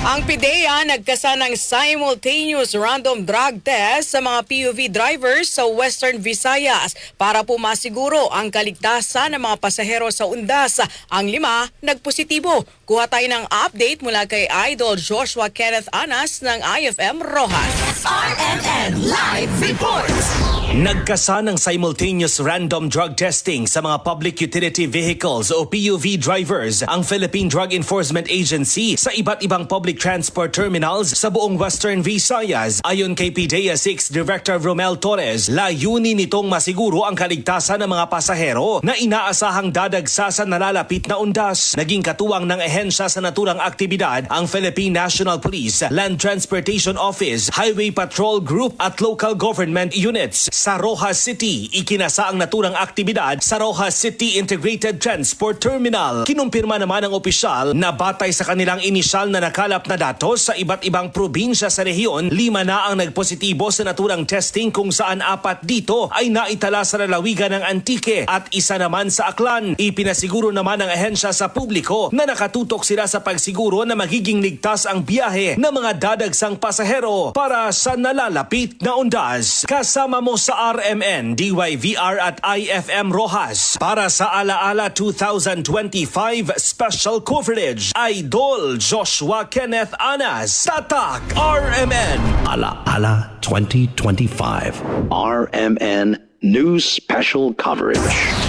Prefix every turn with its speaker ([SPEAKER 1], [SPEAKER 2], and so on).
[SPEAKER 1] Ang PIDEA nagkasa ng simultaneous random drug test sa mga PUV drivers sa Western Visayas para po masiguro ang kaligtasan ng mga pasahero sa undas. Ang lima nagpositibo. Kuha tayo ng update mula kay Idol Joshua Kenneth Anas ng IFM Rojas.
[SPEAKER 2] RMN Live Reports.
[SPEAKER 3] Nagkasa ng simultaneous random drug testing sa mga public utility vehicles o PUV drivers ang Philippine Drug Enforcement Agency sa iba't ibang public transport terminals sa buong Western Visayas. Ayon kay PDEA 6 Director Romel Torres, layunin nitong masiguro ang kaligtasan ng mga pasahero na inaasahang dadagsa sa nalalapit na undas. Naging katuwang ng ehensya sa naturang aktibidad ang Philippine National Police, Land Transportation Office, Highway Patrol Group at local government units sa Rojas City. Ikinasa ang naturang aktibidad sa Rojas City Integrated Transport Terminal. Kinumpirma naman ng opisyal na batay sa kanilang inisyal na nakalap na datos sa iba't ibang probinsya sa rehiyon, lima na ang nagpositibo sa naturang testing kung saan apat dito ay naitala sa lalawigan ng Antique at isa naman sa Aklan. Ipinasiguro naman ng ahensya sa publiko na nakatutok sila sa pagsiguro na magiging ligtas ang biyahe ng mga dadagsang pasahero para sa nalalapit na undas. Kasama mo sa RMN, DYVR at IFM Rojas para sa Alaala 2025 special coverage. Idol Joshua Kenneth Anas, Tatak RMN.
[SPEAKER 4] Ala Ala 2025.
[SPEAKER 5] RMN News Special Coverage.